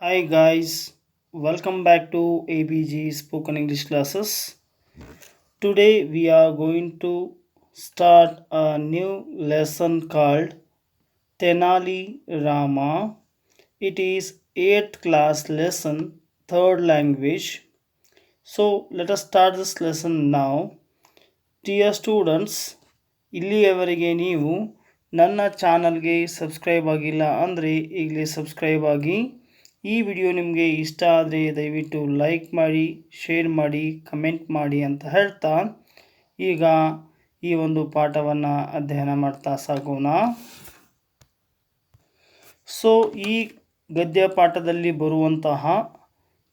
Hi guys, welcome back to ABG Spoken English classes. Today we are going to start a new lesson called Tenali Rama. It is 8th class lesson, third language. So let us start this lesson now. Dear students, ಇಲ್ಲಿಯವರೆಗೆ ನೀವು ನನ್ನ ಚಾನಲ್ಗೆ subscribe ಆಗಿಲ್ಲ ಅಂದರೆ ಈಗಲೇ subscribe ಆಗಿ ಈ video ನಿಮಗೆ ಇಷ್ಟ ಆದರೆ ದಯವಿಟ್ಟು ಲೈಕ್ ಮಾಡಿ ಶೇರ್ ಮಾಡಿ ಕಮೆಂಟ್ ಮಾಡಿ ಅಂತ ಹೇಳ್ತಾ ಈಗ ಈ ಒಂದು ಪಾಠವನ್ನು ಅಧ್ಯಯನ ಮಾಡ್ತಾ ಸಾಗೋಣ. ಸೊ ಈ ಗದ್ಯ ಪಾಠದಲ್ಲಿ ಬರುವಂತಹ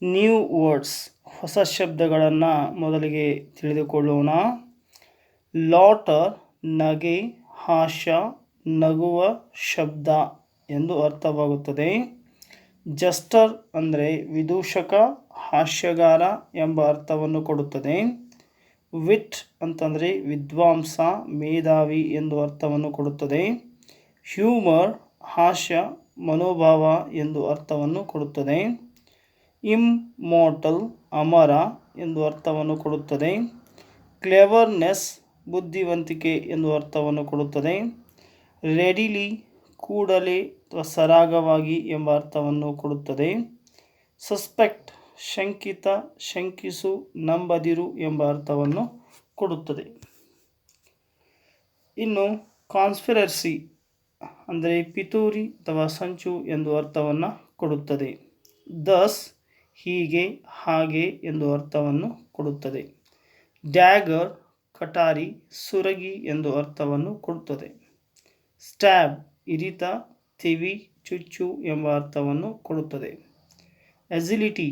ನ್ಯೂ ವರ್ಡ್ಸ್ ಹೊಸ ಶಬ್ದಗಳನ್ನು ಮೊದಲಿಗೆ ತಿಳಿದುಕೊಳ್ಳೋಣ. ಲಾಟರ್ ನಗೆ, ಹಾಸ್ಯ, ನಗುವ ಶಬ್ದ ಎಂದು ಅರ್ಥವಾಗುತ್ತದೆ. ಜಸ್ಟರ್ ಅಂದರೆ ವಿದೂಷಕ ಹಾಸ್ಯಗಾರ ಎಂಬ ಅರ್ಥವನ್ನು ಕೊಡುತ್ತದೆ. ವಿಟ್ ಅಂತಂದರೆ ವಿದ್ವಾಂಸ, ಮೇಧಾವಿ ಎಂದು ಅರ್ಥವನ್ನು ಕೊಡುತ್ತದೆ. ಹ್ಯೂಮರ್, ಹಾಸ್ಯ, ಮನೋಭಾವ ಎಂದು ಅರ್ಥವನ್ನು ಕೊಡುತ್ತದೆ. ಇಮ್ಮೋಟಲ್ ಅಮರ ಎಂದು ಅರ್ಥವನ್ನು ಕೊಡುತ್ತದೆ. ಕ್ಲೆವರ್ನೆಸ್, ಬುದ್ಧಿವಂತಿಕೆ ಎಂದು ಅರ್ಥವನ್ನು ಕೊಡುತ್ತದೆ. ರೆಡಿಲಿ ಕೂಡಲೇ ಅಥವಾ ಸರಾಗವಾಗಿ ಎಂಬ ಅರ್ಥವನ್ನು ಕೊಡುತ್ತದೆ. ಸಸ್ಪೆಕ್ಟ್, ಶಂಕಿತ, ಶಂಕಿಸು, ನಂಬದಿರು ಎಂಬ ಅರ್ಥವನ್ನು ಕೊಡುತ್ತದೆ. ಇನ್ನು ಕಾನ್ಸ್ಪಿರಸಿ ಅಂದರೆ ಪಿತೂರಿ ಅಥವಾ ಸಂಚು ಎಂದು ಅರ್ಥವನ್ನು ಕೊಡುತ್ತದೆ. ದಸ್ ಹೀಗೆ, ಹಾಗೆ ಎಂದು ಅರ್ಥವನ್ನು ಕೊಡುತ್ತದೆ. ಡ್ಯಾಗರ್, ಕಟಾರಿ, ಸುರಗಿ ಎಂದು ಅರ್ಥವನ್ನು ಕೊಡುತ್ತದೆ. ಸ್ಟ್ಯಾಬ್ ಇರಿತ ತಿವಿ ಚುಚ್ಚು ಎಂಬ ಅರ್ಥವನ್ನು ಕೊಡುತ್ತದೆ. ಎಜಿಲಿಟಿ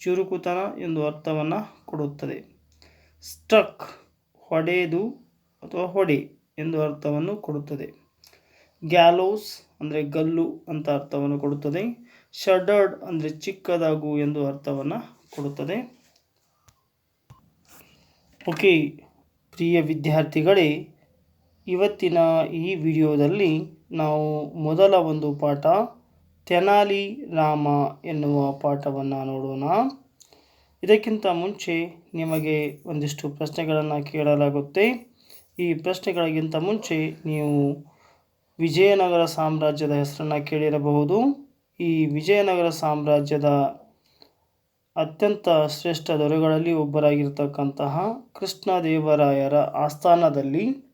ಚುರುಕುತನ ಎಂದು ಅರ್ಥವನ್ನು ಕೊಡುತ್ತದೆ. ಸ್ಟ್ರಕ್ ಹೊಡೆದು ಅಥವಾ ಹೊಡೆ ಎಂದು ಅರ್ಥವನ್ನು ಕೊಡುತ್ತದೆ. ಗ್ಯಾಲೋಸ್ ಅಂದರೆ ಗಲ್ಲು ಅಂತ ಅರ್ಥವನ್ನು ಕೊಡುತ್ತದೆ. ಶಡರ್ಡ್ ಅಂದರೆ ಚಿಕ್ಕದಾಗು ಎಂದು ಅರ್ಥವನ್ನು ಕೊಡುತ್ತದೆ. ಓಕೆ ಪ್ರಿಯ ವಿದ್ಯಾರ್ಥಿಗಳೇ ಇವತ್ತಿನ ಈ ವಿಡಿಯೋದಲ್ಲಿ ನಾವು ಮೊದಲ ಒಂದು ಪಾಠ ತೆನಾಲಿ ರಾಮ ಎನ್ನುವ ಪಾಠವನ್ನು ನೋಡೋಣ. ಇದಕ್ಕಿಂತ ಮುಂಚೆ ನಿಮಗೆ ಒಂದಿಷ್ಟು ಪ್ರಶ್ನೆಗಳನ್ನು ಕೇಳಲಾಗುತ್ತೆ. ಈ ಪ್ರಶ್ನೆಗಳಿಗಿಂತ ಮುಂಚೆ ನೀವು ವಿಜಯನಗರ ಸಾಮ್ರಾಜ್ಯದ ಹೆಸರನ್ನು ಕೇಳಿರಬಹುದು. ಈ ವಿಜಯನಗರ ಸಾಮ್ರಾಜ್ಯದ ಅತ್ಯಂತ ಶ್ರೇಷ್ಠ ದೊರೆಗಳಲ್ಲಿ ಒಬ್ಬರಾಗಿರ್ತಕ್ಕಂತಹ ಕೃಷ್ಣದೇವರಾಯರ ಆಸ್ಥಾನದಲ್ಲಿ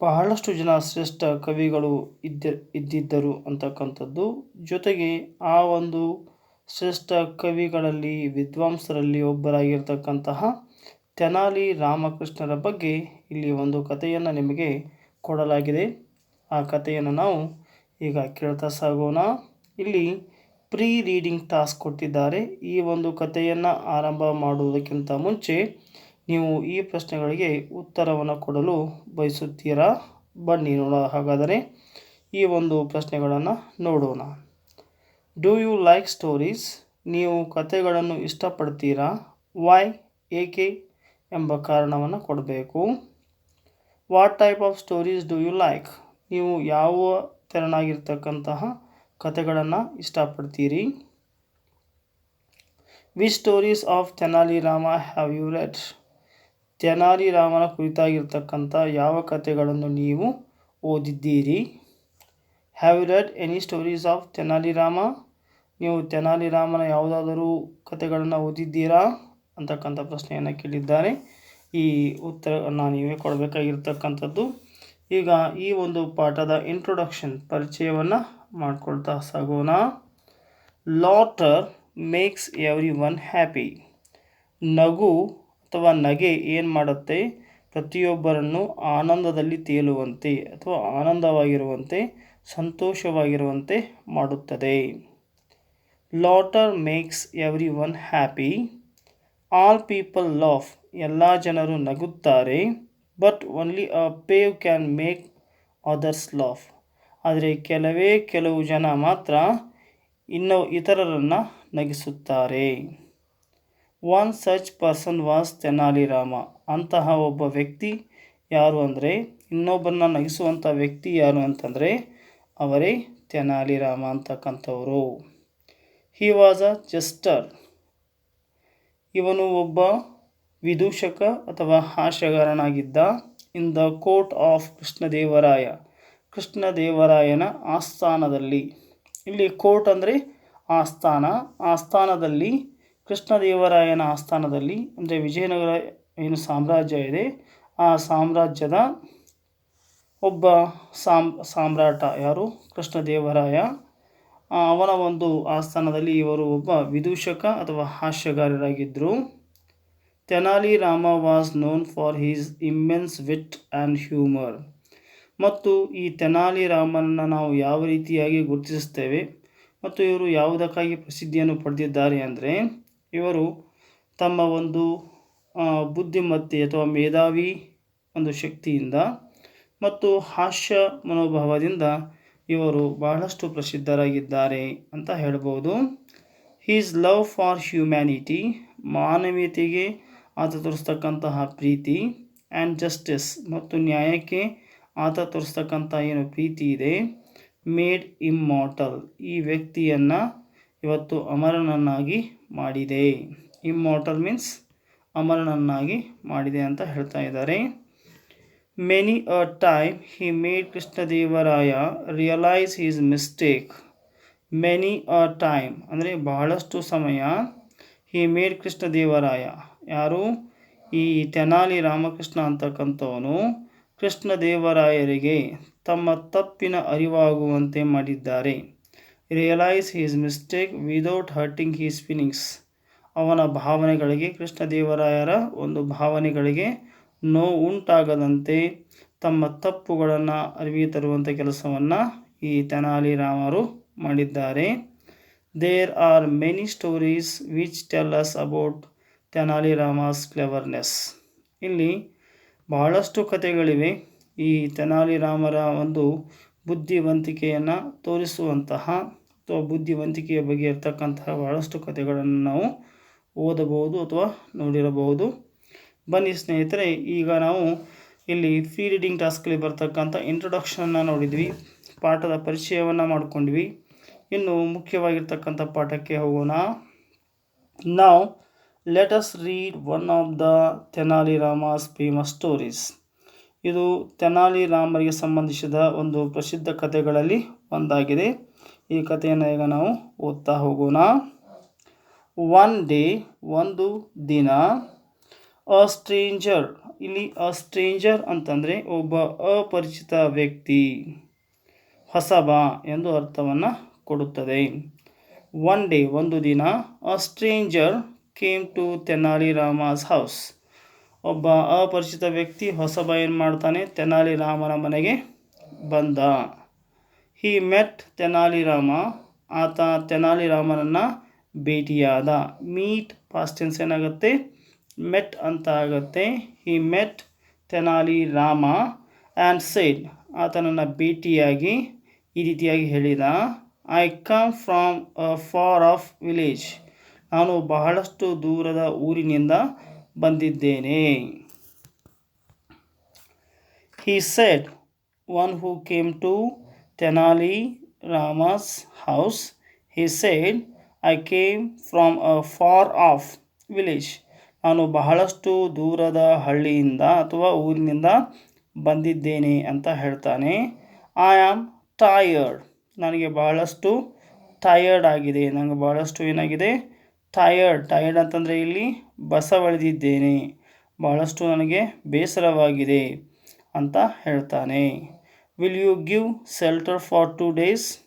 ಬಹಳಷ್ಟು ಜನ ಶ್ರೇಷ್ಠ ಕವಿಗಳು ಇದ್ದ, ಇದ್ದಿದ್ದರು ಅಂತಕ್ಕಂಥದ್ದು. ಜೊತೆಗೆ ಆ ಒಂದು ಶ್ರೇಷ್ಠ ಕವಿಗಳಲ್ಲಿ ವಿದ್ವಾಂಸರಲ್ಲಿ ಒಬ್ಬರಾಗಿರ್ತಕ್ಕಂತಹ ತೆನಾಲಿ ರಾಮಕೃಷ್ಣರ ಬಗ್ಗೆ ಇಲ್ಲಿ ಒಂದು ಕಥೆಯನ್ನು ನಿಮಗೆ ಕೊಡಲಾಗಿದೆ. ಆ ಕಥೆಯನ್ನು ನಾವು ಈಗ ಕೇಳ್ತಾ ಸಾಗೋಣ. ಇಲ್ಲಿ ಪ್ರೀ ರೀಡಿಂಗ್ ಟಾಸ್ಕ್ ಕೊಟ್ಟಿದ್ದಾರೆ. ಈ ಒಂದು ಕಥೆಯನ್ನು ಆರಂಭ ಮಾಡುವುದಕ್ಕಿಂತ ಮುಂಚೆ ನೀವು ಈ ಪ್ರಶ್ನೆಗಳಿಗೆ ಉತ್ತರವನ್ನು ಕೊಡಲು ಬಯಸುತ್ತೀರಾ? ಬನ್ನಿ ನೋಡ ಹಾಗಾದರೆ ಈ ಒಂದು ಪ್ರಶ್ನೆಗಳನ್ನು ನೋಡೋಣ. ಡೂ ಯು ಲೈಕ್ ಸ್ಟೋರೀಸ್ ನೀವು ಕಥೆಗಳನ್ನು ಇಷ್ಟಪಡ್ತೀರಾ? ವೈ ಏಕೆ? ಎಂಬ ಕಾರಣವನ್ನು ಕೊಡಬೇಕು. What type of stories do you like ನೀವು ಯಾವ ತೆರನಾಗಿರ್ತಕ್ಕಂತಹ ಕಥೆಗಳನ್ನು ಇಷ್ಟಪಡ್ತೀರಿ? Which stories of Tenali Rama have you read Tenali ರಾಮನ ಕುರಿತಾಗಿರ್ತಕ್ಕಂಥ ಯಾವ ಕಥೆಗಳನ್ನು ನೀವು ಓದಿದ್ದೀರಿ? Have you read any stories of Tenali Rama ನೀವು ತೆನಾಲಿ ರಾಮನ ಯಾವುದಾದರೂ ಕಥೆಗಳನ್ನು ಓದಿದ್ದೀರಾ? ಅಂತಕ್ಕಂಥ ಪ್ರಶ್ನೆಯನ್ನು ಕೇಳಿದ್ದಾರೆ. ಈ ಉತ್ತರವನ್ನು ನೀವೇ ಕೊಡಬೇಕಾಗಿರ್ತಕ್ಕಂಥದ್ದು. ಈಗ ಈ ಒಂದು ಪಾಠದ ಇಂಟ್ರೊಡಕ್ಷನ್ ಪರಿಚಯವನ್ನು ಮಾಡಿಕೊಳ್ತಾ ಸಾಗೋಣ. Laughter makes everyone happy ನಗು ಅಥವಾ ನಗೆ ಏನು ಮಾಡುತ್ತೆ? ಪ್ರತಿಯೊಬ್ಬರನ್ನು ಆನಂದದಲ್ಲಿ ತೇಲುವಂತೆ ಅಥವಾ ಆನಂದವಾಗಿರುವಂತೆ, ಸಂತೋಷವಾಗಿರುವಂತೆ ಮಾಡುತ್ತದೆ. Laughter makes everyone happy. All people laugh, ಎಲ್ಲ ಜನರು ನಗುತ್ತಾರೆ, but only a few can make others laugh. ಆದರೆ ಕೆಲವೇ ಕೆಲವು ಜನ ಮಾತ್ರ ಇನ್ನೂ ಇತರರನ್ನು ನಗಿಸುತ್ತಾರೆ. One such person was Tenali Rama ಅಂತಹ ಒಬ್ಬ ವ್ಯಕ್ತಿ ಯಾರು ಅಂದರೆ, ಇನ್ನೊಬ್ಬರನ್ನ ನಗಿಸುವಂಥ ವ್ಯಕ್ತಿ ಯಾರು ಅಂತಂದರೆ, ಅವರೇ ತೆನಾಲಿ ರಾಮ ಅಂತಕ್ಕಂಥವರು. ಹಿ ವಾಸ್ ಅ ಜಸ್ಟರ್ ಇವನು ಒಬ್ಬ ವಿದೂಷಕ ಅಥವಾ ಹಾಸ್ಯಗಾರನಾಗಿದ್ದ in the court of Krishnadevaraya. ಕೃಷ್ಣದೇವರಾಯನ ಆಸ್ಥಾನದಲ್ಲಿ. ಇಲ್ಲಿ ಕೋರ್ಟ್ ಅಂದರೆ ಆಸ್ಥಾನ. ಆಸ್ಥಾನದಲ್ಲಿ ಕೃಷ್ಣದೇವರಾಯನ ಆಸ್ಥಾನದಲ್ಲಿ, ಅಂದರೆ ವಿಜಯನಗರ ಏನು ಸಾಮ್ರಾಜ್ಯ ಇದೆ, ಆ ಸಾಮ್ರಾಜ್ಯದ ಒಬ್ಬ ಸಾಮ್, ಸಾಮ್ರಾಟ ಯಾರು? ಕೃಷ್ಣದೇವರಾಯ. ಅವನ ಒಂದು ಆಸ್ಥಾನದಲ್ಲಿ ಇವರು ಒಬ್ಬ ವಿದೂಷಕ ಅಥವಾ ಹಾಸ್ಯಗಾರರಾಗಿದ್ದರು Tenali Rama was known for his immense wit and humour. ಮತ್ತು ಈ ತೆನಾಲಿ ರಾಮನನ್ನು ನಾವು ಯಾವ ರೀತಿಯಾಗಿ ಗುರುತಿಸುತ್ತೇವೆ ಮತ್ತು ಇವರು ಯಾವುದಕ್ಕಾಗಿ ಪ್ರಸಿದ್ಧಿಯನ್ನು ಪಡೆದಿದ್ದಾರೆ ಅಂದರೆ ಇವರು ತಮ್ಮ ಒಂದು ಬುದ್ಧಿಮತ್ತೆ ಅಥವಾ ಮೇಧಾವಿ ಒಂದು ಶಕ್ತಿಯಿಂದ ಮತ್ತು ಹಾಸ್ಯ ಮನೋಭಾವದಿಂದ ಇವರು ಬಹಳಷ್ಟು ಪ್ರಸಿದ್ಧರಾಗಿದ್ದಾರೆ ಅಂತ ಹೇಳ್ಬೋದು. ಹೀಸ್ ಲವ್ ಫಾರ್ ಹ್ಯುಮ್ಯಾನಿಟಿ ಮಾನವೀಯತೆಗೆ ಆತ ತೋರಿಸ್ತಕ್ಕಂತಹ ಪ್ರೀತಿ ಆ್ಯಂಡ್ ಜಸ್ಟಿಸ್ ಮತ್ತು ನ್ಯಾಯಕ್ಕೆ ಆತ ತೋರಿಸ್ತಕ್ಕಂಥ ಏನು ಪ್ರೀತಿ ಇದೆ? ಮೇಡ್ ಇಮ್ಮಾರ್ಟಲ್ ಈ ವ್ಯಕ್ತಿಯನ್ನು ಇವತ್ತು ಅಮರನನ್ನಾಗಿ ಮಾಡಿದೆ. ಇಮ್ಮಾರ್ಟಲ್ ಮೀನ್ಸ್ ಅಮರನನ್ನಾಗಿ ಮಾಡಿದೆ ಅಂತ ಹೇಳ್ತಾ ಇದ್ದಾರೆ. Many a time he made Krishnadevaraya realise his mistake many a time ಅಂದರೆ ಬಹಳಷ್ಟು ಸಮಯ ಹಿ ಮೇಡ್ ಕೃಷ್ಣದೇವರಾಯ ಯಾರು? ಈ ತೆನಾಲಿ ರಾಮಕೃಷ್ಣ ಅಂತಕ್ಕಂಥವನು ಕೃಷ್ಣದೇವರಾಯರಿಗೆ ತಮ್ಮ ತಪ್ಪಿನ ಅರಿವಾಗುವಂತೆ ಮಾಡಿದ್ದಾರೆ. Realise his mistake without hurting his feelings ಅವನ ಭಾವನೆಗಳಿಗೆ ಕೃಷ್ಣದೇವರಾಯರ ಒಂದು ಭಾವನೆಗಳಿಗೆ ನೋವು ಉಂಟಾಗದಂತೆ ತಮ್ಮ ತಪ್ಪುಗಳನ್ನು ಅರಿವಿ ತರುವಂಥ ಕೆಲಸವನ್ನು ಈ ತೆನಾಲಿ ರಾಮರು ಮಾಡಿದ್ದಾರೆ. There are many stories which tell us about Tenali Rama's cleverness ಇಲ್ಲಿ ಬಹಳಷ್ಟು ಕಥೆಗಳಿವೆ. ಈ ತೆನಾಲಿ ರಾಮರ ಒಂದು ಬುದ್ಧಿವಂತಿಕೆಯನ್ನು ತೋರಿಸುವಂತಹ ಅಥವಾ ಬುದ್ಧಿವಂತಿಕೆಯ ಬಗ್ಗೆ ಇರತಕ್ಕಂತಹ ಬಹಳಷ್ಟು ಕಥೆಗಳನ್ನು ನಾವು ಓದಬಹುದು ಅಥವಾ ನೋಡಿರಬಹುದು. ಬನ್ನಿ ಸ್ನೇಹಿತರೆ, ಈಗ ನಾವು ಇಲ್ಲಿ ಫ್ರೀ ರೀಡಿಂಗ್ ಟಾಸ್ಕಲ್ಲಿ ಬರ್ತಕ್ಕಂಥ ಇಂಟ್ರೊಡಕ್ಷನನ್ನು ನೋಡಿದ್ವಿ. ಪಾಠದ ಪರಿಚಯವನ್ನು ಮಾಡಿಕೊಂಡ್ವಿ. ಇನ್ನು ಮುಖ್ಯವಾಗಿರ್ತಕ್ಕಂಥ ಪಾಠಕ್ಕೆ ಹೋಗೋಣ. ನಾವು let's read one of the Tenali Rama's famous stories ಇದು ತೆನಾಲಿ ರಾಮರಿಗೆ ಸಂಬಂಧಿಸಿದ ಒಂದು ಪ್ರಸಿದ್ಧ ಕಥೆಗಳಲ್ಲಿ ಒಂದಾಗಿದೆ. ಈ ಕಥೆಯನ್ನು ಈಗ ನಾವು ಓದ್ತಾ ಹೋಗೋಣ. ಒನ್ ಡೇ ಒಂದು ದಿನ ಅ ಸ್ಟ್ರೇಂಜರ್ ಇಲ್ಲಿ ಅ ಸ್ಟ್ರೇಂಜರ್ ಅಂತಂದರೆ ಒಬ್ಬ ಅಪರಿಚಿತ ವ್ಯಕ್ತಿ, ಹೊಸಬ ಎಂದು ಅರ್ಥವನ್ನು ಕೊಡುತ್ತದೆ. ಒನ್ ಡೇ ಒಂದು ದಿನ a stranger came to Tenali Rama's house ಒಬ್ಬ ಅಪರಿಚಿತ ವ್ಯಕ್ತಿ ಹೊಸಬ ಏನು ಮಾಡ್ತಾನೆ? ತೆನಾಲಿ ರಾಮನ ಮನೆಗೆ ಬಂದ. ಹಿ ಮೆಟ್ ತೆನಾಲಿ ರಾಮ ಆತ ತೆನಾಲಿರಾಮನನ್ನು ಭೇಟಿಯಾದ. ಮೀಟ್ ಪಾಸ್ಟೆನ್ಸ್ ಏನಾಗುತ್ತೆ? ಮೆಟ್ ಅಂತ ಆಗುತ್ತೆ he met Tenali Rama and said ಆತನನ್ನು ಭೇಟಿಯಾಗಿ ಈ ರೀತಿಯಾಗಿ ಹೇಳಿದ. I come from a far off village ನಾನು ಬಹಳಷ್ಟು ದೂರದ ಊರಿನಿಂದ ಬಂದಿದ್ದೇನೆ. He said one who came to Tenali Rama's house he said, I came from a far off village. ನಾನು ಬಹಳಷ್ಟು ದೂರದ ಹಳ್ಳಿಯಿಂದ ಅಥವಾ ಊರಿನಿಂದ ಬಂದಿದ್ದೇನೆ ಅಂತ ಹೇಳ್ತಾನೆ. ಐ ಆಮ್ ಟಯರ್ಡ್ ನನಗೆ ಬಹಳಷ್ಟು ಟಯರ್ಡ್ ಆಗಿದೆ. ನನಗೆ ಬಹಳಷ್ಟು ಏನಾಗಿದೆ? ಟಯರ್ಡ್ ಟಯರ್ಡ್ ಅಂತಂದರೆ ಇಲ್ಲಿ ಬಸವಳಿದಿದ್ದೇನೆ. ಬಹಳಷ್ಟು ನನಗೆ ಬೇಸರವಾಗಿದೆ ಅಂತ ಹೇಳ್ತಾನೆ. Will you give shelter for two days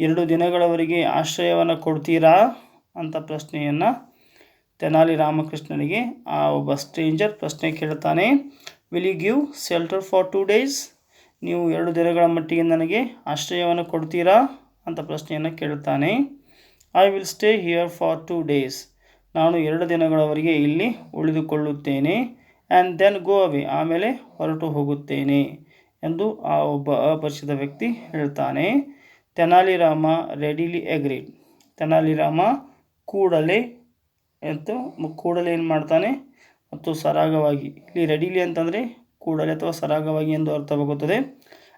ಎರಡು ದಿನಗಳವರೆಗೆ ಆಶ್ರಯವನ್ನು ಕೊಡ್ತೀರಾ? ಅಂತ ಪ್ರಶ್ನೆಯನ್ನು ತೆನಾಲಿ ರಾಮಕೃಷ್ಣನಿಗೆ ಆ ಒಬ್ಬ ಸ್ಟ್ರೇಂಜರ್ ಪ್ರಶ್ನೆ ಕೇಳ್ತಾನೆ. Will you give shelter for two days ನೀವು ಎರಡು ದಿನಗಳ ಮಟ್ಟಿಗೆ ನನಗೆ ಆಶ್ರಯವನ್ನು ಕೊಡ್ತೀರಾ? ಅಂತ ಪ್ರಶ್ನೆಯನ್ನು ಕೇಳ್ತಾನೆ. I will stay here for two days ನಾನು ಎರಡು ದಿನಗಳವರೆಗೆ ಇಲ್ಲಿ ಉಳಿದುಕೊಳ್ಳುತ್ತೇನೆ. ಆ್ಯಂಡ್ ದೆನ್ ಗೋ ಅವೇ ಆಮೇಲೆ ಹೊರಟು ಹೋಗುತ್ತೇನೆ. ಎಂದು ಆ ಒಬ್ಬ ಅಪರಿಚಿತ ವ್ಯಕ್ತಿ ಹೇಳ್ತಾನೆ. ತೆನಾಲಿರಾಮ ರೆಡಿಲಿ ಅಗ್ರೀಡ್ ತೆನಾಲಿರಾಮ ಕೂಡಲೇ ಮತ್ತು ಕೂಡಲೇ ಏನು ಮಾಡ್ತಾನೆ? ಮತ್ತು ಸರಾಗವಾಗಿ. ಇಲ್ಲಿ ರೆಡಿಲಿ ಅಂತಂದರೆ ಕೂಡಲೇ ಅಥವಾ ಸರಾಗವಾಗಿ ಎಂದು ಅರ್ಥವಾಗುತ್ತದೆ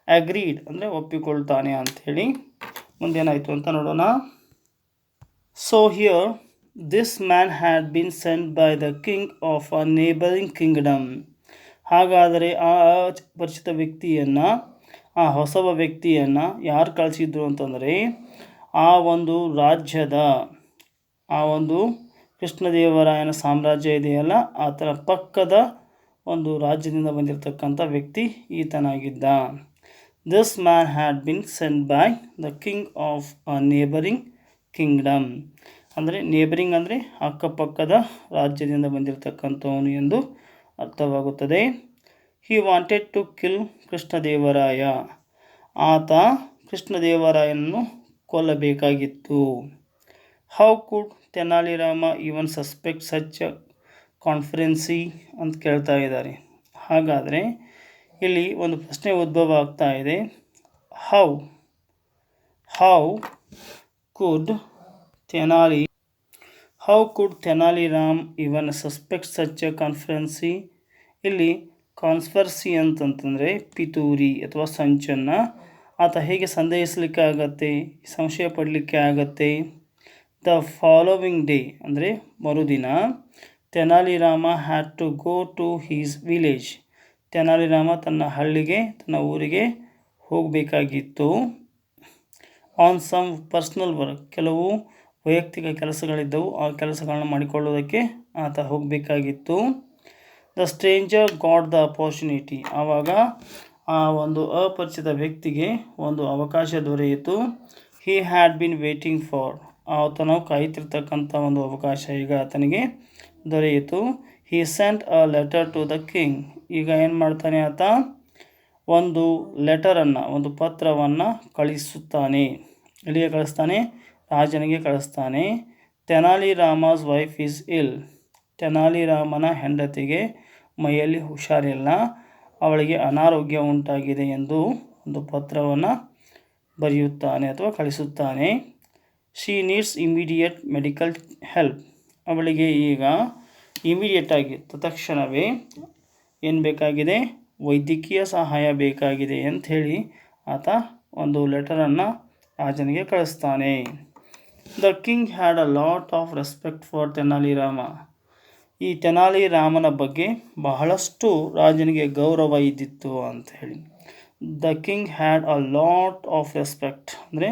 ಅಗ್ರೀಡ್ ಅಂದರೆ ಒಪ್ಪಿಕೊಳ್ತಾನೆ ಅಂಥೇಳಿ ಮುಂದೇನಾಯಿತು ಅಂತ ನೋಡೋಣ. So here this man had been sent by the king of a neighbouring kingdom ಹಾಗಾದರೆ ಆ ಪರಿಚಿತ ವ್ಯಕ್ತಿಯನ್ನು, ಆ ಹೊಸಬ ವ್ಯಕ್ತಿಯನ್ನು ಯಾರು ಕಳಿಸಿದ್ರು ಅಂತಂದರೆ, ಆ ಒಂದು ರಾಜ್ಯದ, ಆ ಒಂದು ಕೃಷ್ಣದೇವರಾಯನ ಸಾಮ್ರಾಜ್ಯ ಇದೆಯಲ್ಲ, ಆತನ ಪಕ್ಕದ ಒಂದು ರಾಜ್ಯದಿಂದ ಬಂದಿರತಕ್ಕಂಥ ವ್ಯಕ್ತಿ ಈತನಾಗಿದ್ದ. This man had been send by the king of a neighbouring kingdom ಅಂದರೆ ನೇಬರಿಂಗ್ ಅಂದರೆ ಅಕ್ಕಪಕ್ಕದ ರಾಜ್ಯದಿಂದ ಬಂದಿರತಕ್ಕಂಥವನು ಎಂದು ಅರ್ಥವಾಗುತ್ತದೆ. He wanted to kill Krishnadevaraya. ಆತ ಕೃಷ್ಣದೇವರಾಯನನ್ನು ಕೊಲ್ಲಬೇಕಾಗಿತ್ತು. How could Tenali Rama even suspect such conspiracy ಅಂತ ಕೇಳ್ತಾ ಇದ್ದಾರೆ. ಹಾಗಾದರೆ ಇಲ್ಲಿ ಒಂದು ಪ್ರಶ್ನೆ ಉದ್ಭವ ಆಗ್ತಾ ಇದೆ. How how could Tenali how could Tenali Rama even suspect such conspiracy ಇಲ್ಲಿ ಕಾನ್ಸ್ಪರ್ಸಿ ಅಂತಂತಂದರೆ ಪಿತೂರಿ ಅಥವಾ ಸಂಚನ್ನು. ಆತ ಹೇಗೆ ಸಂದೇಹಿಸಲಿಕ್ಕೆ ಆಗತ್ತೆ? ಸಂಶಯ ಪಡಲಿಕ್ಕೆ ಆಗತ್ತೆ? ದ ಫಾಲೋವಿಂಗ್ ಡೇ ಅಂದರೆ ಮರುದಿನ Tenali Rama had to go to his village Tenali Rama ತನ್ನ ಹಳ್ಳಿಗೆ, ತನ್ನ ಊರಿಗೆ ಹೋಗಬೇಕಾಗಿತ್ತು. ಆನ್ ಸಮ್ ಪರ್ಸ್ನಲ್ ವರ್ಕ್ ಕೆಲವು ವೈಯಕ್ತಿಕ ಕೆಲಸಗಳಿದ್ದವು, ಆ ಕೆಲಸಗಳನ್ನು ಮಾಡಿಕೊಳ್ಳೋದಕ್ಕೆ ಆತ ಹೋಗಬೇಕಾಗಿತ್ತು. The stranger got the opportunity ಆವಾಗ ಆ ಒಂದು ಅಪರಿಚಿತ ವ್ಯಕ್ತಿಗೆ ಒಂದು ಅವಕಾಶ ದೊರೆಯಿತು. He had been waiting for ಆತನು ಕಾಯ್ತಿರ್ತಕ್ಕಂಥ ಒಂದು ಅವಕಾಶ ಈಗ ಆತನಿಗೆ ದೊರೆಯಿತು. He sent a letter to the king ಈಗ ಏನು ಮಾಡ್ತಾನೆ ಆತ? ಒಂದು ಲೆಟರನ್ನು, ಒಂದು ಪತ್ರವನ್ನು ಕಳಿಸುತ್ತಾನೆ. ಎಲ್ಲಿಗೆ ಕಳಿಸ್ತಾನೆ. ರಾಜನಿಗೆ ಕಳಿಸ್ತಾನೆ. ತೆನಾಲಿ ರಾಮಸ್ ವೈಫ್ ಈಸ್ ಇಲ್ ತೆನಾಲಿ ರಾಮನ ಹೆಂಡತಿಗೆ ಮೈಯಲ್ಲಿ ಹುಷಾರಿಲ್ಲ. ಅವಳಿಗೆ ಅನಾರೋಗ್ಯ ಉಂಟಾಗಿದೆ ಎಂದು ಒಂದು ಪತ್ರವನ್ನು ಬರೆಯುತ್ತಾನೆ ಅಥವಾ ಕಳಿಸುತ್ತಾನೆ. She needs immediate medical help ಅವಳಿಗೆ ಈಗ ಇಮಿಡಿಯೇಟಾಗಿ ತತ್ಕ್ಷಣವೇ ಏನು ಬೇಕಾಗಿದೆ? ವೈದ್ಯಕೀಯ ಸಹಾಯ ಬೇಕಾಗಿದೆ ಅಂಥೇಳಿ ಆತ ಒಂದು ಲೆಟರನ್ನು ರಾಜನಿಗೆ ಕಳಿಸ್ತಾನೆ. The king had a lot of respect for Tenali Rama ಈ ತೆನಾಲಿ ರಾಮನ ಬಗ್ಗೆ ಬಹಳಷ್ಟು ರಾಜನಿಗೆ ಗೌರವ ಇದ್ದಿತ್ತು ಅಂತ ಹೇಳಿ. The king had a lot of respect ಅಂದರೆ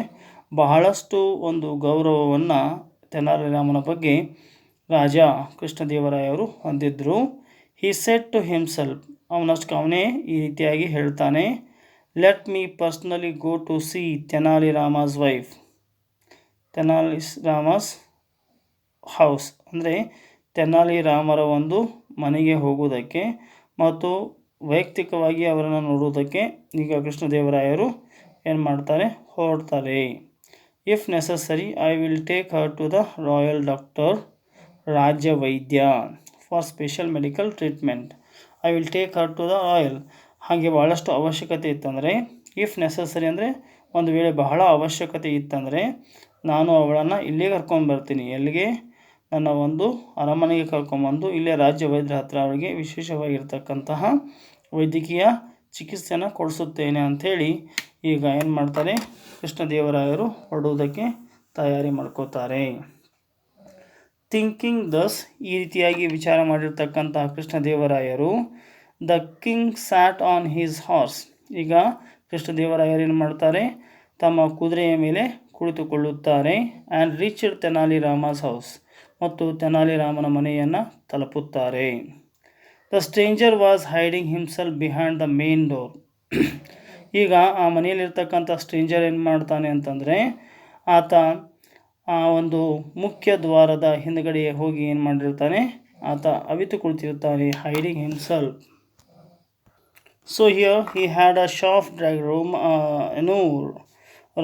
ಬಹಳಷ್ಟು ಒಂದು ಗೌರವವನ್ನು ತೆನಾಲಿ ರಾಮನ ಬಗ್ಗೆ ರಾಜ ಕೃಷ್ಣದೇವರಾಯವರು ಹೊಂದಿದ್ದರು ಹಿ ಸೆಟ್ ಟು ಹಿಮ್ಸೆಲ್ಫ್ ಅವನಷ್ಟು ಅವನೇ ಈ ರೀತಿಯಾಗಿ ಹೇಳ್ತಾನೆ let me personally go to see Tenali Rama's wife Tenali Rama's house ಅಂದರೆ ತೆನಾಲಿ ರಾಮರ ಒಂದು ಮನೆಗೆ ಹೋಗುವುದಕ್ಕೆ ಮತ್ತು ವೈಯಕ್ತಿಕವಾಗಿ ಅವರನ್ನು ನೋಡುವುದಕ್ಕೆ ಈಗ ಕೃಷ್ಣದೇವರಾಯರು ಏನು ಮಾಡ್ತಾರೆ? ಹೊರಡ್ತಾರೆ. If necessary I will take her to the royal doctor ರಾಜ್ಯ ವೈದ್ಯ for special medical treatment I will take her to the royal ಹಾಗೆ ಭಾಳಷ್ಟು ಅವಶ್ಯಕತೆ ಇತ್ತಂದರೆ ಇಫ್ ನೆಸಸರಿ ಅಂದರೆ ಒಂದು ವೇಳೆ ಬಹಳ ಅವಶ್ಯಕತೆ ಇತ್ತಂದರೆ ನಾನು ಅವಳನ್ನು ಇಲ್ಲೇ ಕರ್ಕೊಂಡ್ಬರ್ತೀನಿ ಎಲ್ಲಿಗೆ? ನನ್ನ ಒಂದು ಅರಮನೆಗೆ ಕರ್ಕೊಂಬಂದು ಇಲ್ಲೇ ರಾಜ್ಯ ವೈದ್ಯರ ಹತ್ರ ಅವಳಿಗೆ ವಿಶೇಷವಾಗಿರ್ತಕ್ಕಂತಹ ವೈದ್ಯಕೀಯ ಚಿಕಿತ್ಸೆಯನ್ನು ಕೊಡಿಸುತ್ತೇನೆ ಅಂಥೇಳಿ ಈಗ ಏನು ಮಾಡ್ತಾರೆ? ಕೃಷ್ಣದೇವರಾಯರು ಹೊರಡುವುದಕ್ಕೆ ತಯಾರಿ ಮಾಡ್ಕೋತಾರೆ. ಥಿಂಕಿಂಗ್ ದಸ್ ಈ ರೀತಿಯಾಗಿ ವಿಚಾರ ಮಾಡಿರ್ತಕ್ಕಂತಹ ಕೃಷ್ಣದೇವರಾಯರು, the king sat on his horse. ಈಗ ಕೃಷ್ಣದೇವರಾಯರು ಏನು ಮಾಡ್ತಾರೆ? ತಮ್ಮ ಕುದುರೆಯ ಮೇಲೆ ಕುಳಿತುಕೊಳ್ಳುತ್ತಾರೆ. And reached Tenali Rama's house ಮತ್ತು ತೆನಾಲಿ ರಾಮನ ಮನೆಯನ್ನು ತಲುಪುತ್ತಾರೆ. The stranger was hiding himself behind the main door. ಈಗ ಆ ಮನೆಯಲ್ಲಿರ್ತಕ್ಕಂಥ ಸ್ಟ್ರೇಂಜರ್ ಏನು ಮಾಡ್ತಾನೆ ಅಂತಂದರೆ, ಆತ ಆ ಒಂದು ಮುಖ್ಯ ದ್ವಾರದ ಹಿಂದುಗಡೆ ಹೋಗಿ ಏನು ಮಾಡಿರ್ತಾನೆ, ಆತ ಅವಿತು ಕುಳಿತಿರ್ತಾನೆ, hiding himself so here he had a sharp drag room ಏನು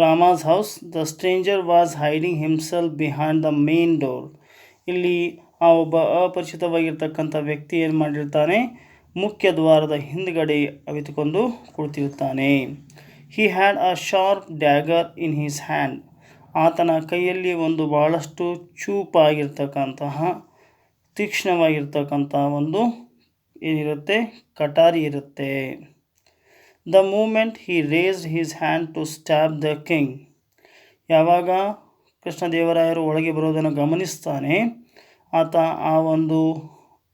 Rama's house the stranger was hiding himself behind the main door ಇಲ್ಲಿ ಆ ಒಬ್ಬ ಅಪರಿಚಿತವಾಗಿರ್ತಕ್ಕಂಥ ವ್ಯಕ್ತಿ ಏನು ಮಾಡಿರ್ತಾನೆ? ಮುಖ್ಯ ದ್ವಾರದ ಹಿಂದ್ಗಡೆ ಅವಿತುಕೊಂಡು ಕುಳಿತಿರುತ್ತಾನೆ. He had a sharp dagger in his hand ಆತನ ಕೈಯಲ್ಲಿ ಒಂದು ಭಾಳಷ್ಟು ಚೂಪಾಗಿರ್ತಕ್ಕಂತಹ, ತೀಕ್ಷ್ಣವಾಗಿರ್ತಕ್ಕಂಥ ಒಂದು ಏನಿರುತ್ತೆ? ಕಟಾರಿ ಇರುತ್ತೆ. The moment he raised his hand to stab the king ಯಾವಾಗ ಕೃಷ್ಣದೇವರಾಯರು ಒಳಗೆ ಬರೋದನ್ನು ಗಮನಿಸ್ತಾನೆ, ಆತ ಆ ಒಂದು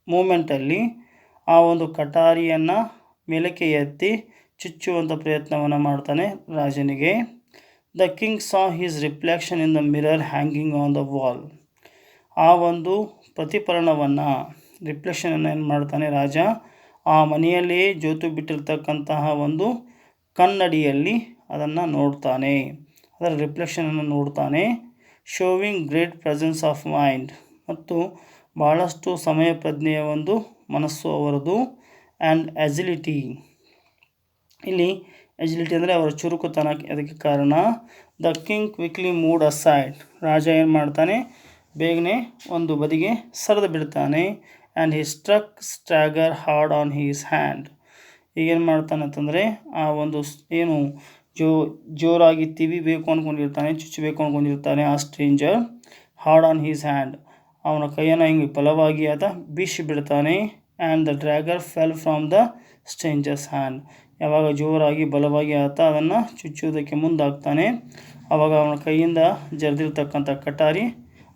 ಮೂಮೆಂಟಲ್ಲಿ ಆ ಒಂದು ಕಟಾರಿಯನ್ನು ಮೇಲಕ್ಕೆ ಎತ್ತಿ ಚುಚ್ಚುವಂಥ ಪ್ರಯತ್ನವನ್ನು ಮಾಡ್ತಾನೆ ರಾಜನಿಗೆ. The king saw his reflection in the mirror hanging on the wall ಆ ಒಂದು ಪ್ರತಿಫಲನವನ್ನು ರಿಫ್ಲೆಕ್ಷನನ್ನು ಏನು ಮಾಡ್ತಾನೆ ರಾಜ? ಆ ಮನೆಯಲ್ಲಿಯೇ ಜೋತು ಬಿಟ್ಟಿರ್ತಕ್ಕಂತಹ ಒಂದು ಕನ್ನಡಿಯಲ್ಲಿ ಅದನ್ನು ನೋಡ್ತಾನೆ. ಅದರ ರಿಫ್ಲೆಕ್ಷನನ್ನು ನೋಡ್ತಾನೆ. Showing great presence of mind ಮತ್ತು ಭಾಳಷ್ಟು ಸಮಯ ಪ್ರಜ್ಞೆಯ ಒಂದು ಮನಸ್ಸು ಅವರದು. ಆ್ಯಂಡ್ ಎಜಿಲಿಟಿ ಇಲ್ಲಿ ಎಜಿಲಿಟಿ ಅಂದರೆ ಅವರ ಚುರುಕುತನ ಅದಕ್ಕೆ ಕಾರಣ. The king quickly moved aside ರಾಜ ಏನು ಮಾಡ್ತಾನೆ? ಬೇಗನೆ ಒಂದು ಬದಿಗೆ ಸರಿದು ಬಿಡ್ತಾನೆ. And he struck stranger hard on his hand ಈಗೇನು ಮಾಡ್ತಾನೆ ಅಂತಂದರೆ, ಆ ಒಂದು ಏನು, ಜೋ, ಜೋರಾಗಿ ತಿವಿಬೇಕು ಅಂದ್ಕೊಂಡಿರ್ತಾನೆ ಚುಚ್ಚಬೇಕು ಅಂದ್ಕೊಂಡಿರ್ತಾನೆ ಆ stranger hard on his hand ಅವನ ಕೈಯನ್ನು ಹಿಂಗೆ ಬಲವಾಗಿ ಆತ ಬೀಸಿ ಬಿಡ್ತಾನೆ and the dagger fell from the stranger's hand ಯಾವಾಗ ಜೋರಾಗಿ ಬಲವಾಗಿ ಆತ ಅದನ್ನು ಚುಚ್ಚುವುದಕ್ಕೆ ಮುಂದಾಗ್ತಾನೆ ಆವಾಗ ಅವನ ಕೈಯಿಂದ ಜರಿದಿರ್ತಕ್ಕಂಥ ಕಟಾರಿ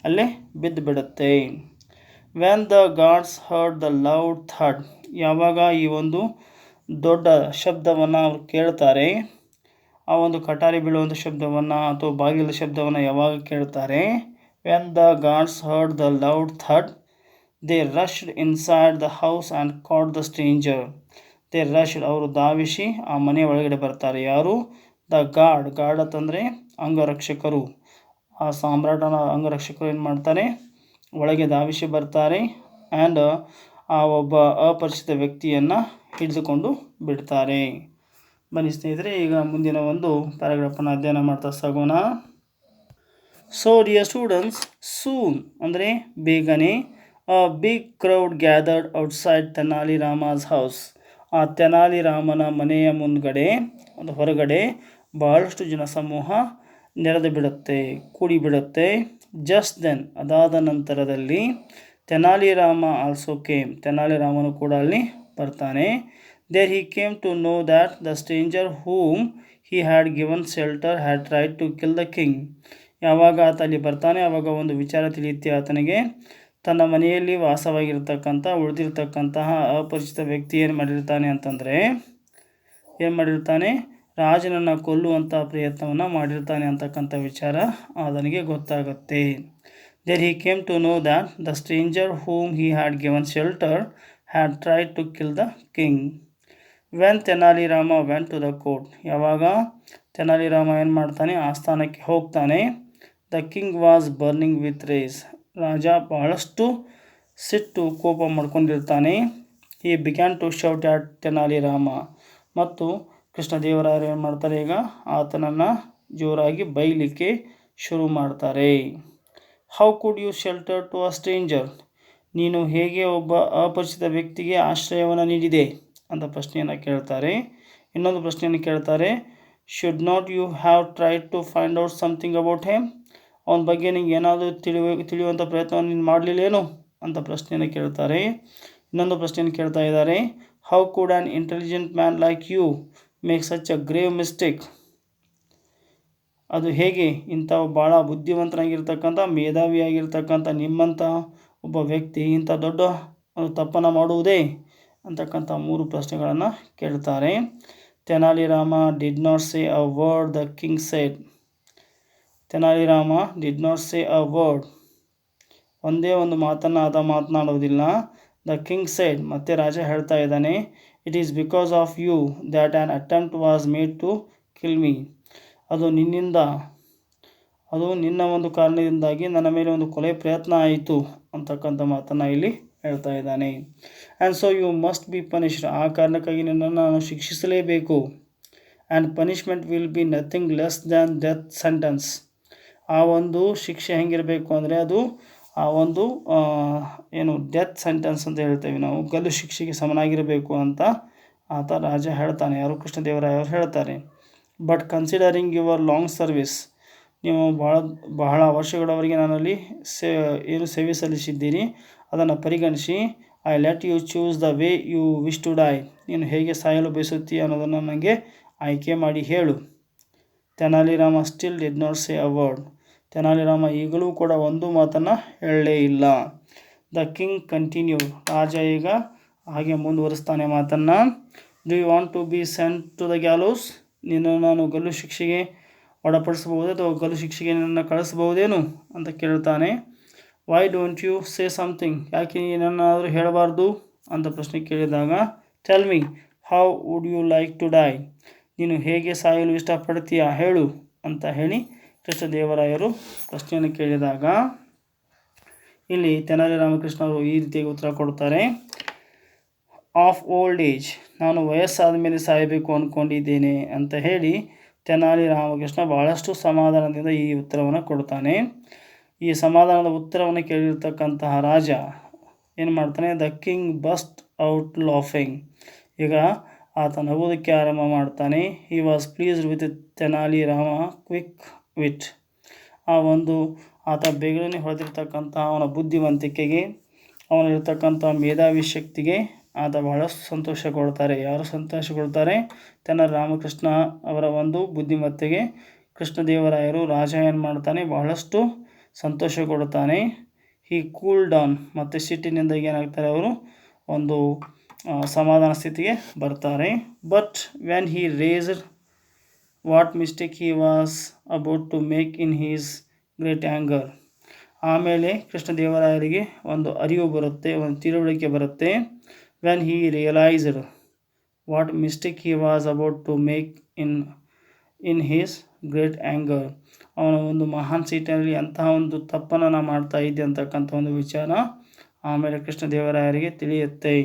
ಅಲ್ಲೇ ಬಿದ್ದು ಬಿಡುತ್ತೆ. When the guards heard the loud third ಯಾವಾಗ ಈ ಒಂದು ದೊಡ್ಡ ಶಬ್ದವನ್ನು ಅವರು ಕೇಳ್ತಾರೆ, ಆ ಒಂದು ಕಟಾರಿ ಬೀಳುವಂಥ ಶಬ್ದವನ್ನು ಅಥವಾ ಬಾಗಿಲ ಶಬ್ದವನ್ನು ಯಾವಾಗ ಕೇಳ್ತಾರೆ? When the guards heard the loud third they rushed inside the house and caught the stranger they rushed ಅವರು ಧಾವಿಸಿ ಆ ಮನೆ ಒಳಗಡೆ ಬರ್ತಾರೆ. ಯಾರು? ದ ಗಾಡ್ ಗಾರ್ಡ್ ಅಂತಂದರೆ ಅಂಗರಕ್ಷಕರು. ಆ ಸಾಮ್ರಾಟನ ಅಂಗರಕ್ಷಕರು ಏನು ಮಾಡ್ತಾರೆ? ಒಳಗೆ ಧಾವಿಸಿ ಬರ್ತಾರೆ ಆ್ಯಂಡ್ ಆ ಒಬ್ಬ ಅಪರಿಚಿತ ವ್ಯಕ್ತಿಯನ್ನು ಹಿಡಿದುಕೊಂಡು ಬಿಡ್ತಾರೆ. ಬನ್ನಿ ಸ್ನೇಹಿತರೆ, ಈಗ ಮುಂದಿನ ಒಂದು ಪ್ಯಾರಾಗ್ರಾಫನ್ನು ಅಧ್ಯಯನ ಮಾಡ್ತಾ ಸಾಗೋಣ. ಸೊ ಡಿಯರ್ ಸ್ಟೂಡೆಂಟ್ಸ್ ಸೂನ್ ಅಂದರೆ ಬೇಗನೆ a big crowd gathered outside Tenali Rama's house ಆ ತೆನಾಲಿ ರಾಮನ ಮನೆಯ ಮುಂದ್ಗಡೆ, ಒಂದು ಹೊರಗಡೆ, ಬಹಳಷ್ಟು ಜನ ಸಮೂಹ ನೆರೆದು ಬಿಡುತ್ತೆ, ಕೂಡಿ ಬಿಡುತ್ತೆ. ಜಸ್ಟ್ ದೆನ್ ಅದಾದ ನಂತರದಲ್ಲಿ ತೆನಾಲಿ ರಾಮ ಆಲ್ಸೋ ಕೇಮ್ ತೆನಾಲಿ ರಾಮನು ಕೂಡ ಅಲ್ಲಿ ಬರ್ತಾನೆ. There he came to know that the stranger whom he had given shelter had try to kill the king ಯಾವಾಗ ಆತ ಅಲ್ಲಿ ಬರ್ತಾನೆ ಆವಾಗ ಒಂದು ವಿಚಾರ ತಿಳಿಯುತ್ತೆ ಆತನಿಗೆ. ತನ್ನ ಮನೆಯಲ್ಲಿ ವಾಸವಾಗಿರ್ತಕ್ಕಂಥ ಉಳಿದಿರ್ತಕ್ಕಂತಹ ಅಪರಿಚಿತ ವ್ಯಕ್ತಿ ಏನು ಮಾಡಿರ್ತಾನೆ ಅಂತಂದರೆ, ಏನು ಮಾಡಿರ್ತಾನೆ? ರಾಜನನ್ನು ಕೊಲ್ಲುವಂಥ ಪ್ರಯತ್ನವನ್ನು ಮಾಡಿರ್ತಾನೆ ಅಂತಕ್ಕಂಥ ವಿಚಾರ ಆತನಿಗೆ ಗೊತ್ತಾಗುತ್ತೆ. There he came to know that the stranger whom he had given shelter had try to kill the king when Tenali Rama went to the court ಯಾವಾಗ ತೆನಾಲಿ ರಾಮ ಏನು ಮಾಡ್ತಾನೆ? ಆಸ್ಥಾನಕ್ಕೆ ಹೋಗ್ತಾನೆ. The king was burning with rage ರಾಜ ಬಹಳಷ್ಟು ಸಿಟ್ಟು ಕೋಪ ಮಾಡ್ಕೊಂಡಿರ್ತಾನೆ. He began to shout at Tenali Rama ಮತ್ತು ಕೃಷ್ಣದೇವರಾಯರು ಏನು ಮಾಡ್ತಾರೆ ಈಗ? ಆತನನ್ನು ಜೋರಾಗಿ ಬೈಲಿಕ್ಕೆ ಶುರು ಮಾಡ್ತಾರೆ. How could you shelter to a stranger ನೀನು ಹೇಗೆ ಒಬ್ಬ ಅಪರಿಚಿತ ವ್ಯಕ್ತಿಗೆ ಆಶ್ರಯವನ್ನು ನೀಡಿದೆ? ಅಂತ ಪ್ರಶ್ನೆಯನ್ನು ಕೇಳ್ತಾರೆ. ಇನ್ನೊಂದು ಪ್ರಶ್ನೆಯನ್ನು ಕೇಳ್ತಾರೆ. Should not you have try to find out something about him ಅವನ ಬಗ್ಗೆ ನಿಂಗೆ ಏನಾದರೂ ತಿಳಿಯುವ ತಿಳಿಯುವಂಥ ಪ್ರಯತ್ನವನ್ನು ನೀನು ಮಾಡಲಿಲ್ಲೇನು? ಅಂತ ಪ್ರಶ್ನೆಯನ್ನು ಕೇಳ್ತಾರೆ. ಇನ್ನೊಂದು ಪ್ರಶ್ನೆಯನ್ನು ಕೇಳ್ತಾ ಇದ್ದಾರೆ. How could an intelligent man like you make such a grave mistake ಅದು ಹೇಗೆ? ಇಂಥ ಭಾಳ ಬುದ್ಧಿವಂತನಾಗಿರ್ತಕ್ಕಂಥ, ಮೇಧಾವಿಯಾಗಿರ್ತಕ್ಕಂಥ ನಿಮ್ಮಂಥ ಒಬ್ಬ ವ್ಯಕ್ತಿ ಇಂಥ ದೊಡ್ಡ ತಪ್ಪನ್ನು ಮಾಡುವುದೇ ಅಂತಕ್ಕಂಥ ಮೂರು ಪ್ರಶ್ನೆಗಳನ್ನು ಕೇಳ್ತಾರೆ. Tenali Rama did not say a word the king said Tenali Rama did not say a word ಒಂದೇ ಒಂದು ಮಾತನ್ನು ಆತ ಮಾತನಾಡುವುದಿಲ್ಲ. ದ ಕಿಂಗ್ ಸೈಡ್ ಮತ್ತೆ ರಾಜ ಹೇಳ್ತಾ ಇದ್ದಾನೆ it is because of you that an attempt was made to kill me ಅದು ನಿನ್ನಿಂದ, ಅದು ನಿನ್ನ ಒಂದು ಕಾರಣದಿಂದಾಗಿ ನನ್ನ ಮೇಲೆ ಒಂದು ಕೊಲೆ ಪ್ರಯತ್ನ ಆಯಿತು ಅಂತಕ್ಕಂಥ ಮಾತನ್ನು ಇಲ್ಲಿ ಹೇಳ್ತಾ ಇದ್ದಾನೆ. And so you must be punished ಆ ಕಾರಣಕ್ಕಾಗಿ ನಿನ್ನನ್ನು ನಾನು ಶಿಕ್ಷಿಸಲೇಬೇಕು. And punishment will be nothing less than death sentence ಆ ಒಂದು ಶಿಕ್ಷೆ ಹೆಂಗಿರಬೇಕು ಅಂದರೆ ಅದು ಆ ಒಂದು ಏನು ಡೆತ್ ಸೆಂಟೆನ್ಸ್ ಅಂತ ಹೇಳ್ತೇವೆ ನಾವು. ಗಲ್ಲು ಶಿಕ್ಷೆಗೆ ಸಮನಾಗಿರಬೇಕು ಅಂತ ಆತ ರಾಜ ಹೇಳ್ತಾನೆ. ಯಾರು? ಕೃಷ್ಣದೇವರಾಯವರು ಹೇಳ್ತಾರೆ. But considering your long service ನೀವು ಭಾಳ ಬಹಳ ವರ್ಷಗಳವರೆಗೆ ನಾನಲ್ಲಿ ಸೇ, ಏನು ಸೇವೆ ಸಲ್ಲಿಸಿದ್ದೀರಿ? ಅದನ್ನು ಪರಿಗಣಿಸಿ. I let you choose the way you wish to die ನೀನು ಹೇಗೆ ಸಾಯಲು ಬಯಸುತ್ತೀ ಅನ್ನೋದನ್ನು ನನಗೆ ಆಯ್ಕೆ ಮಾಡಿ ಹೇಳು. Tenali Rama still did not say a word Tenali Rama ಈಗಲೂ ಕೂಡ ಒಂದು ಮಾತನ್ನು ಹೇಳಲೇ ಇಲ್ಲ. The king continue. ರಾಜ ಈಗ ಹಾಗೆ ಮುಂದುವರಿಸ್ತಾನೆ ಮಾತನ್ನು. Do you want to be sent to the gallows ನಿನ್ನ ನಾನು ಗಲ್ಲು ಶಿಕ್ಷೆಗೆ ಒಳಪಡಿಸಬಹುದೇ ಅಥವಾ ಗಲ್ಲು ಶಿಕ್ಷೆಗೆ ನನ್ನನ್ನು ಕಳಿಸಬಹುದೇನು ಅಂತ ಕೇಳ್ತಾನೆ why don't you say something ಯಾಕೆ ನೀನನ್ನಾದರೂ ಹೇಳಬಾರ್ದು ಅಂತ ಪ್ರಶ್ನೆ ಕೇಳಿದಾಗ tell me how would you like to die ನೀನು ಹೇಗೆ ಸಾಯಲು ಇಷ್ಟಪಡ್ತೀಯಾ? ಹೇಳು ಅಂತ ಹೇಳಿ ಕೃಷ್ಣದೇವರಾಯರು ಪ್ರಶ್ನೆಯನ್ನು ಕೇಳಿದಾಗ, ಇಲ್ಲಿ ತೆನಾಲಿ ರಾಮಕೃಷ್ಣ ಅವರು ಈ ರೀತಿಯಾಗಿ ಉತ್ತರ ಕೊಡ್ತಾರೆ ಆಫ್ ಓಲ್ಡ್ ಏಜ್ ನಾನು ವಯಸ್ಸಾದ ಮೇಲೆ ಸಾಯಬೇಕು ಅಂದ್ಕೊಂಡಿದ್ದೇನೆ ಅಂತ ಹೇಳಿ ತೆನಾಲಿ ರಾಮಕೃಷ್ಣ ಬಹಳಷ್ಟು ಸಮಾಧಾನದಿಂದ ಈ ಉತ್ತರವನ್ನು ಕೊಡ್ತಾನೆ ಈ ಸಮಾಧಾನದ ಉತ್ತರವನ್ನು ಕೇಳಿರ್ತಕ್ಕಂತಹ ರಾಜ ಏನು ಮಾಡ್ತಾನೆ the king burst out laughing ಈಗ ಆತ ನಗೋದಕ್ಕೆ ಆರಂಭ ಮಾಡ್ತಾನೆ. He was pleased with Tenali Rama quick wit. ಆ ಒಂದು ಆತ ಬೇಗನೆ ಹೊಡೆದಿರ್ತಕ್ಕಂಥ ಅವನ ಬುದ್ಧಿವಂತಿಕೆಗೆ, ಅವನಿರ್ತಕ್ಕಂಥ ಮೇಧಾವಿ ಶಕ್ತಿಗೆ ಆತ ಬಹಳಷ್ಟು ಸಂತೋಷ ಕೊಡ್ತಾರೆ. ಯಾರು ಸಂತೋಷ ಕೊಡ್ತಾರೆ? ತನ್ನ ರಾಮಕೃಷ್ಣ ಅವರ ಒಂದು ಬುದ್ಧಿಮತ್ತೆಗೆ. ಕೃಷ್ಣದೇವರಾಯರು ರಾಜ ಏನು ಮಾಡ್ತಾನೆ? ಬಹಳಷ್ಟು ಸಂತೋಷ ಕೊಡ್ತಾನೆ ಈ ಕೂಲ್ ಡೌನ್ ಮತ್ತು ಸಿಟ್ಟಿನಿಂದ ಏನಾಗ್ತಾರೆ ಅವರು? ಒಂದು ಸಮಾಧಾನ ಸ್ಥಿತಿಗೆ ಬರ್ತಾರೆ. But when he raised what mistake he was about to make in his great anger ಆಮೇಲೆ ಕೃಷ್ಣದೇವರಾಯರಿಗೆ ಒಂದು ಅರಿವು ಬರುತ್ತೆ, ಒಂದು ತಿಳುವಳಿಕೆ ಬರುತ್ತೆ. When he realised what mistake he was about to make in in his great anger ಅವನ ಒಂದು ಮಹಾನ್ ಸೀಟಲ್ಲಿ ಅಂತಹ ಒಂದು ತಪ್ಪನ್ನು ನಾನು ಮಾಡ್ತಾ ಇದ್ದೆ ಅಂತಕ್ಕಂಥ ಒಂದು ವಿಚಾರ ಆಮೇಲೆ ಕೃಷ್ಣದೇವರಾಯರಿಗೆ ತಿಳಿಯುತ್ತೆ.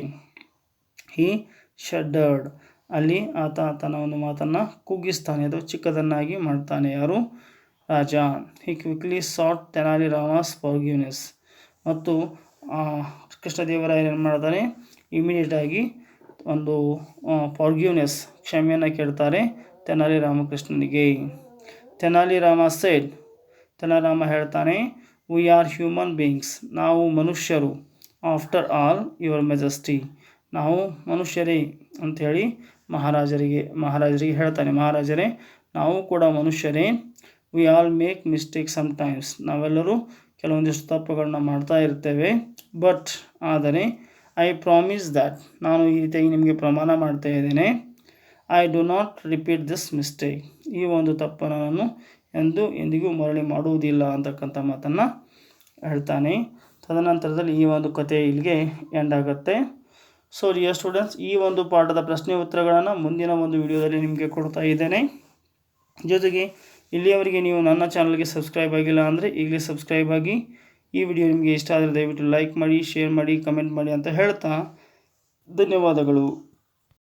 ಹಿ ಶಡ್ಡರ್ಡ್ ಅಲ್ಲಿ ಆತ ತನ್ನ ಒಂದು ಮಾತನ್ನು ಕುಗ್ಗಿಸ್ತಾನೆ ಅದು ಚಿಕ್ಕದನ್ನಾಗಿ ಮಾಡ್ತಾನೆ. ಯಾರು? ರಾಜ. He quickly sought Tenali Rama's forgiveness ಮತ್ತು ಕೃಷ್ಣದೇವರಾಯ ಏನು ಮಾಡ್ತಾನೆ? ಇಮಿಡಿಯೇಟಾಗಿ ಒಂದು ಫಾರ್ಗ್ಯೂನೆಸ್ ಕ್ಷಮೆಯನ್ನು ಕೇಳ್ತಾರೆ ತೆನಾಲಿ ರಾಮಕೃಷ್ಣನಿಗೆ ತೆನಾಲಿ ರಾಮ ಸೈಡ್ ತೆನಾಲಿರಾಮ ಹೇಳ್ತಾನೆ ವಿ ಆರ್ ಹ್ಯೂಮನ್ ಬೀಯಿಂಗ್ಸ್ ನಾವು ಮನುಷ್ಯರು. ಆಫ್ಟರ್ ಆಲ್ ಯುವರ್ ಮೆಜೆಸ್ಟಿ ನಾವು ಮನುಷ್ಯರೇ ಅಂಥೇಳಿ ಮಹಾರಾಜರಿಗೆ ಮಹಾರಾಜರಿಗೆ ಹೇಳ್ತಾನೆ, ಮಹಾರಾಜರೇ, ನಾವು ಕೂಡ ಮನುಷ್ಯರೇ we all make mistake sometimes ನಾವೆಲ್ಲರೂ ಕೆಲವೊಂದಿಷ್ಟು ತಪ್ಪುಗಳನ್ನ ಮಾಡ್ತಾ ಇರ್ತೇವೆ. ಬಟ್ ಆದರೆ ಐ ಪ್ರಾಮಿಸ್ ದ್ಯಾಟ್ ನಾನು ಈ ರೀತಿಯಾಗಿ ನಿಮಗೆ ಪ್ರಮಾಣ ಮಾಡ್ತಾ ಇದ್ದೇನೆ. I do not repeat this mistake ಈ ಒಂದು ತಪ್ಪನ್ನು ನಾನು ಎಂದು ಎಂದಿಗೂ ಮರಳಿ ಮಾಡುವುದಿಲ್ಲ ಅಂತಕ್ಕಂಥ ಮಾತನ್ನು ಹೇಳ್ತಾನೆ. ತದನಂತರದಲ್ಲಿ ಈ ಒಂದು ಕಥೆ ಇಲ್ಲಿಗೆ ಎಂಡ್ ಆಗುತ್ತೆ. ಸೊ ರಿಯ ಸ್ಟೂಡೆಂಟ್ಸ್ ಈ ಒಂದು ಪಾಠದ ಪ್ರಶ್ನೆ ಉತ್ತರಗಳನ್ನು ಮುಂದಿನ ಒಂದು ವಿಡಿಯೋದಲ್ಲಿ ನಿಮಗೆ ಕೊಡ್ತಾ ಇದ್ದೇನೆ. ಜೊತೆಗೆ, ಇಲ್ಲಿಯವರೆಗೆ ನೀವು ನನ್ನ ಚಾನಲ್ಗೆ ಸಬ್ಸ್ಕ್ರೈಬ್ ಆಗಿಲ್ಲ ಅಂದರೆ ಈಗಲೇ ಸಬ್ಸ್ಕ್ರೈಬ್ ಆಗಿ ಈ ವಿಡಿಯೋ ನಿಮಗೆ ಇಷ್ಟ ಆದರೆ ದಯವಿಟ್ಟು ಲೈಕ್ ಮಾಡಿ, ಶೇರ್ ಮಾಡಿ, ಕಮೆಂಟ್ ಮಾಡಿ ಅಂತ ಹೇಳ್ತಾ ಧನ್ಯವಾದಗಳು.